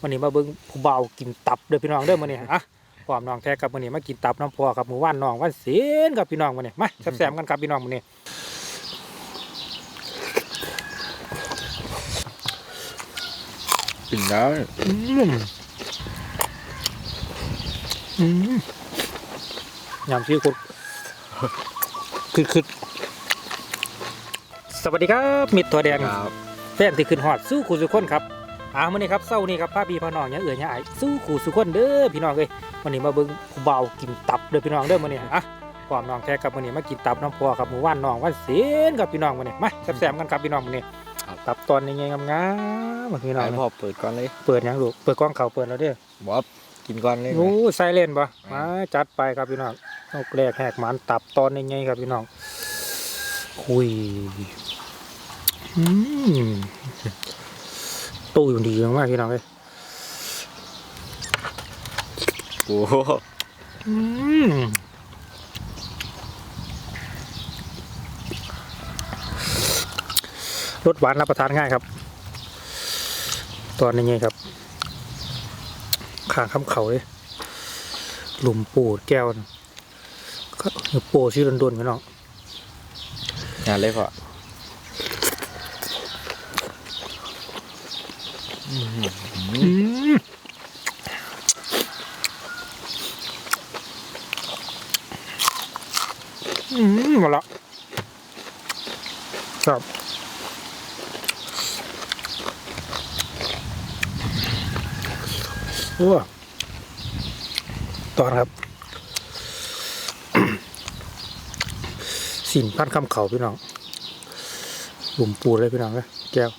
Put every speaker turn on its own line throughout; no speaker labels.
วันนี้มาเบิ่งผู้บ่าวกินตับเด้อพี่น้องเด้อมื้อนี้อะพร้อมน้องแท้กับมื้อนี้มากินตับน้ำพอกับหมู่ว่านน้องวันศีลกับพี่น้องมื้อนี้มาแซ่บๆกันครับพี่น้องมื้อนี้
กินแล้ว
อืมอืมยำซีฟู้ดคือคือสวัสดีครับ มิตรตัวแดง
ครับ
แฟนที่ขึ้นฮอดสู้ขู่สุคนครับ อ่ามื้อนี้ครับเศร้านี้ครับพาพี่พ่อน้องอย่าเอื่อยอย่าอายสู้ขู่สุคนเด้อพี่น้องเอ้ยวันนี้มาเบิ่งผู้บ่าวกินตับเด้อพี่น้องเด้อมื้อนี้อะพร้อมน้องแท้กับมื้อนี้มากินตับน้ำพอครับหมู่ว่านน้องวันศีลกับพี่น้องมื้อนี้มาแซ่บๆกันครับพี่น้องมื้อนี้ตับตอนยังไงงามๆพี่น้อง
ให้พ่อเปิดก่อนเลย
เปิดยังลูกเปิดกล้องเขาเปิดแล้วเด้อ
บ๊อบกินก่อนเลยไหม
โอ้ใส่เล่นปะ
อ่าม
มาจัดไปครับพี่น้องนกแรกแหกหมันตับตอนยังไงครับพี่น้องคุยอืม ตู้อยู่ดีมากพี่น้องเลย
โอ้โห
อืมรสหวานรับประทานง่ายครับ ตอนยังไงครับขางคำเขาเลยหลุมปูดแก้วก็เดี๋ยวโปชื่อดนๆพี่น้อง
งานเลยพออื
อืมมหมดละครับโอ้ตอนครับสินพันคำเขาพี่น้องหลุมปูเลยพี่น้องเลยแก้ว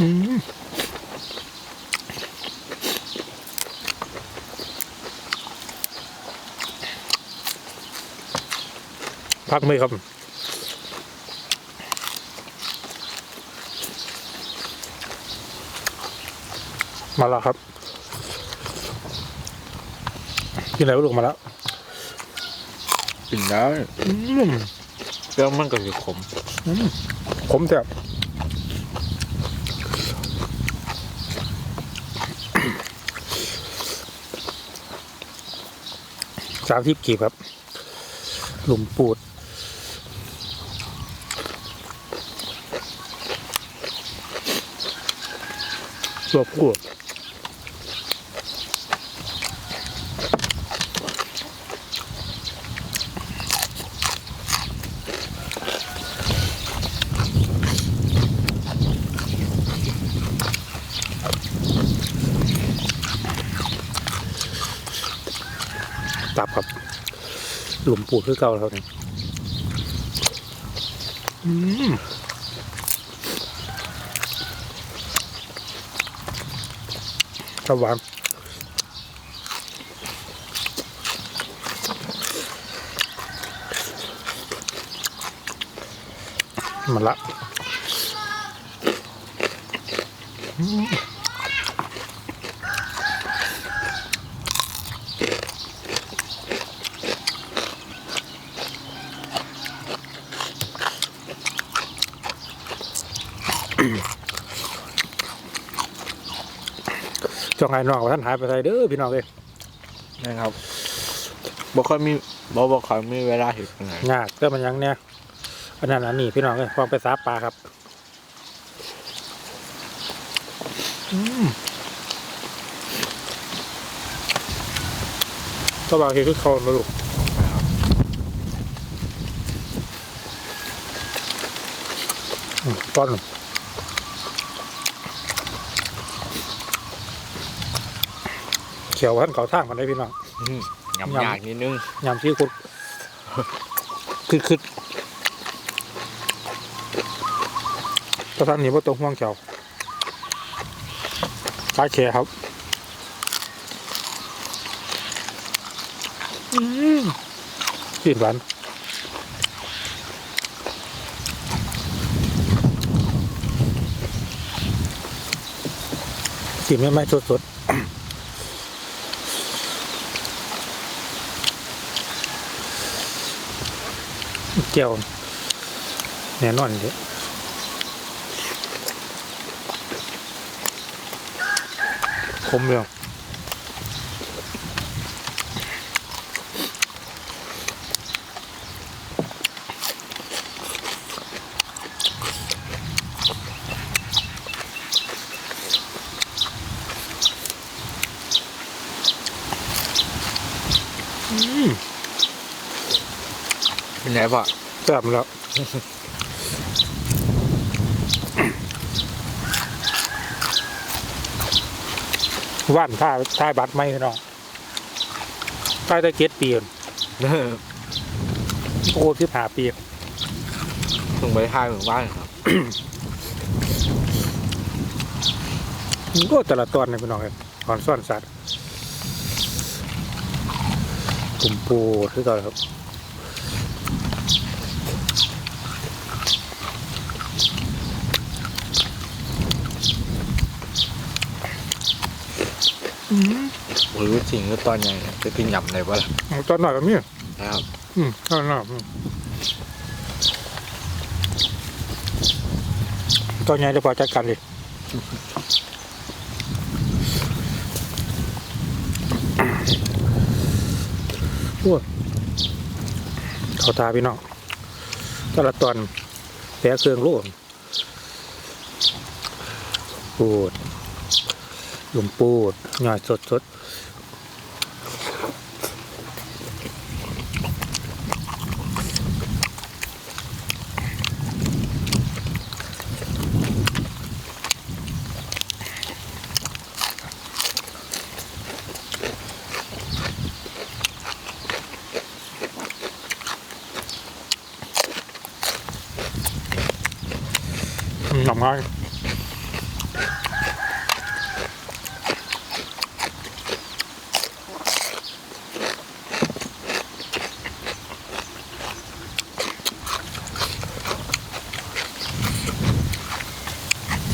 พักไหมครับมาแล้วครับกินอะไรก็ลงมาแล้ว
กินแล้ว
อืม
เครื่องมันก็จะขม
ขมแซ่ สามทิพกีบครับ หลุมปูด ตัวผู้ ตับครับ หลุมปูดคือเก่าแล้วนี่อืมกระหวานมาละอื มจองไอ้น้องว่าท่านหายไปไหนเด้อพี่น้องเอ้ย
นะครับบ่ค่อยมีบ่บ่ค่อยมีเวลาเห็นปานไหน
ยากแต่มันยังเนี่ยอันนั้นอันนี้พี่น้องเอ้ยฟังไปสาปลาครับอืมก็บางทีคือเขามาลูกอืมต้อนหนึ่งเขียวท่านเขาทางมันได้พี่น้อง
อืม
ยำ
ยำยากนิดนึง
ยำที่คุดคือคือตอนนี้ว่าตรงห่วงเจ้าปลาแขครับอืมกลิ่นหวานกลิ่นไม่ไม่สด เจียวแน่นอนเลยคมเลยอืม
เป็นไงพ่อ
แซ่บแล้วว่านท่าท่าบัตรไม่พี่น้องท่าได้เจ็ดปีพุ่นโอ้สิบห้าปี
ถึงไปทายเหมือนบ้านครับ
ก็แต่ละตอนนะพี่น้องครับตอนซ่อนสัตว์กลุ่มปูคือก่อนครับ
หรือจริงก็ตอนใหญ่จะกินยำไหนบ้าง
เอาตอนหน่อยแบบนี้
นะครับ
อืมตอนหน่อยอืมตอนใหญ่จะพอจัดการเลยโอ้ยเขาตาพี่น้องแต่ละตอนแผลเครื่องโล่ปูด หลุมปูดหน่อยสดสดหน่อง่าย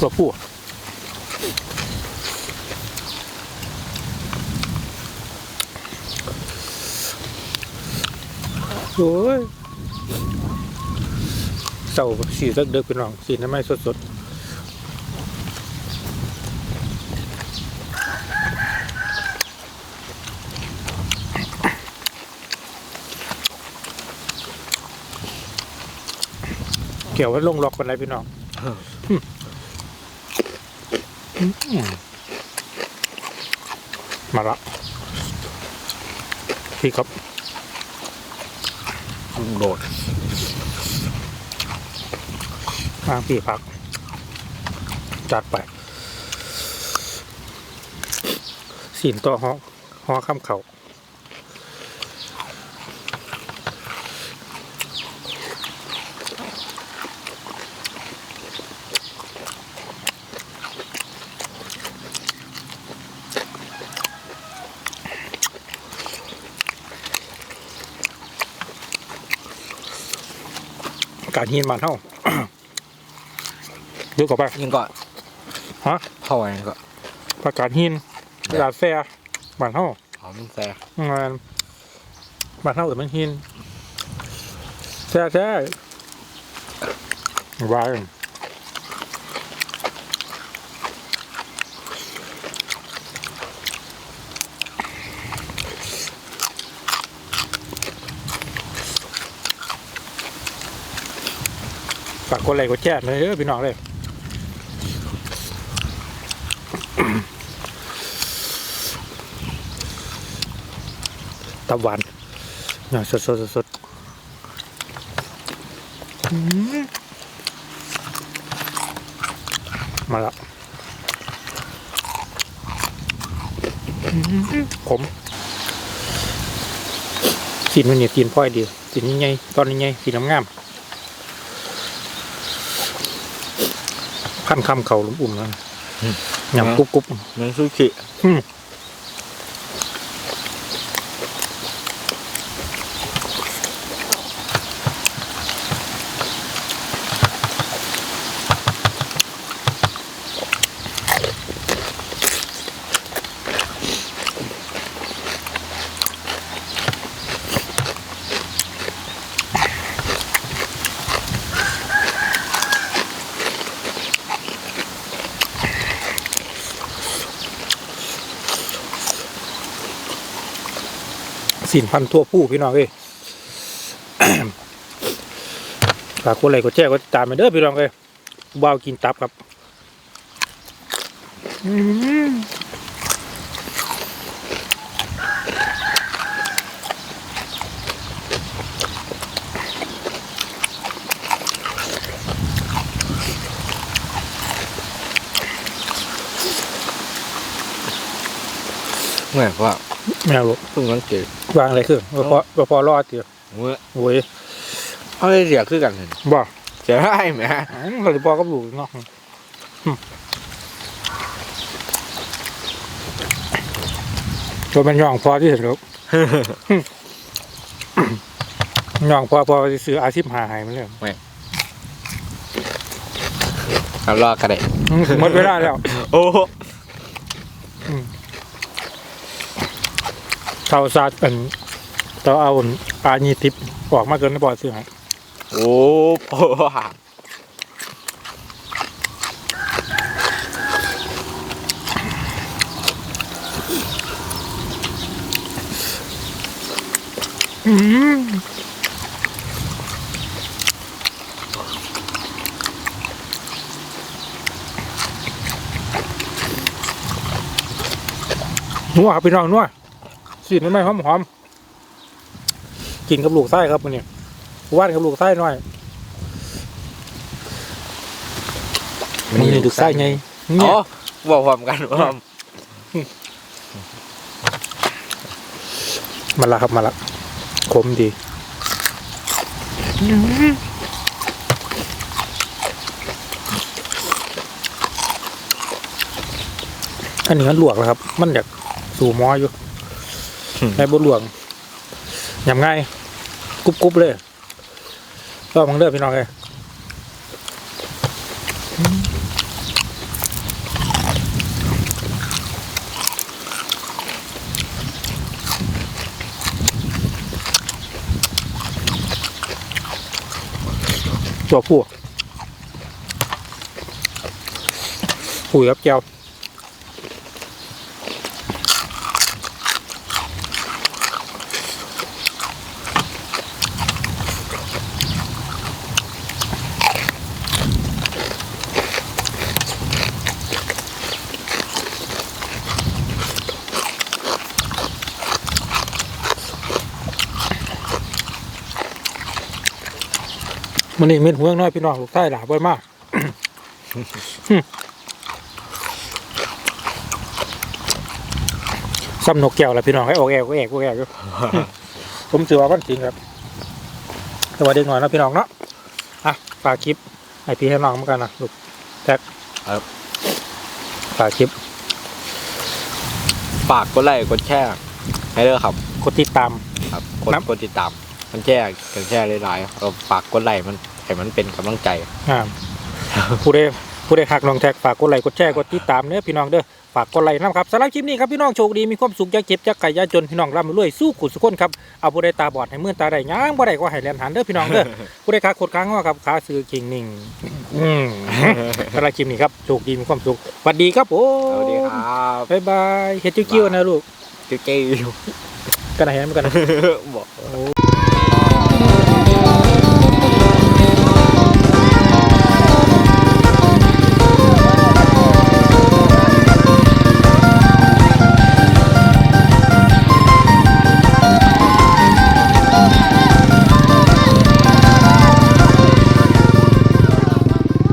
ตัวผู้ โอ้ยเศร้าสีเด็กๆเป็นน้อง สีน้ำไม่สดๆเกี่ยวว่าลงล็อกกันไรพี่น้องอืมมาละพี่ครับ
โดด
ทางพี่พัก จัดไปสินต่อหอหอข้ามเขา การหินมันเท่าดูกับไป
ยังก็
ฮะ
เข้าไปยังก็
ประกาศหินกระดาษแซ่บ้านเฮา
หอมแซ่
งานบ้านเฮาเอิ้นมันหินแซ่แซ่วาย ฝากกดไลค์กดแชร์เลยเด้อพี่น้องเลยตับหวานน่าสดสดสดสดมาละอืมขมสีมันเนี่ยสีนพ่อยดีสีนี้ไงตอนนี้ไงสีน้ำงาม พันคำเขาหลุมอุ่มแล้วยำกรุบกรุบ
เหมือนซูชิ
สินพันทั่วผู้พี่น้องเอ้ยฝากคนไหลกดแชร์กดติดตามไปเด้อพี่น้องเอ้ยบ่าวกินตับครับ
เหมือนว่า
แมวลูก
เพิ่งสังเกต
วางอะไรคือว่าพอว่าพอรอดเดียว
เมื่อ
โอ้ย
เอาได้เสียคือกันเห็น
บ่
เสียได้ไหม
อืมเราจะบอกกับลูกเนาะอืมตัวมันย่องพอที่เห็นครับย่องพอพอสิซื้ออาชีพหาให้มันเลย
เอารอดกันเลย
อืมหมดเวลาแล้ว
โอ้
เท่าซาดเป็นต่อเอาอาญีติบออกมาเกินในบ่อซื้อให้
โอ้โห
อืมนัวครับพี่น้องนัว สีนไม่หอมหอมๆกินกับลูกไส้ครับมันนี่ว่านกับลูกไส้หน่อยมันนี่ลูกไส้ไง
อ๋
เนี่
อยบอกความกันว่า
มาละครับมาละขมดีอันนี้มันลวกแล้วครับ มันอยากสู่หมออยู่ ในบนลวกยำง่ายกรุบกรุบเลยก็มังเลือพี่น้องเลยตัวผู้ผู้ครับแก้ว มันนี่เม็ดหัวน้อยพี่น้องลูกใต้หลาบ่อยมากซ้ำนกแก้วแหละพี่น้องให้ออกแอกก็แอกก็แอกอยู่ผมถือว่ามันจริงครับสวัสดีหน่อยนะพี่น้องเนาะอะฝากคลิปให้พี่ให้น้องเหมือนกันนะลูกแท็กฝากคลิป
ฝากกดไลค์กดแชร์ให้เด้อครับ
กดติดตาม
ครับกด
ครับ
กดติดตาม มันแชร์กันแชร์หลายๆเราฝากกดไลค์มันให้มันเป็นกำลังใจ
อ่าผู้ใดผู้ใดหักน้องแท็กฝากกดไลค์กดแชร์กดติดตามเนื้อพี่น้องเด้อฝากกดไลค์นะครับสำหรับคลิปนี้ครับพี่น้องโชคดีมีความสุขอยาเจ็บอยาไก่อยาจนพี่น้องร่ำรวยสู้ขุดสุขคนครับเอาผู้ใดตาบอดให้มื่นตาได้ย่างบ่ได้ก็ให้แลนหันเด้อพี่น้องเด้อผู้ใดขาขดค้างงอครับขาซื้อกิ่งนิ่งอืมสำหรับคลิปนี้ครับโชคดีมีความสุขสวัสดีครับผม
สวัสดีครับ
บ๊ายบายเฮ็ดจิ้วๆนะลูก
เจ๊
กันนะเห็นกันนะ
บอก
โอ้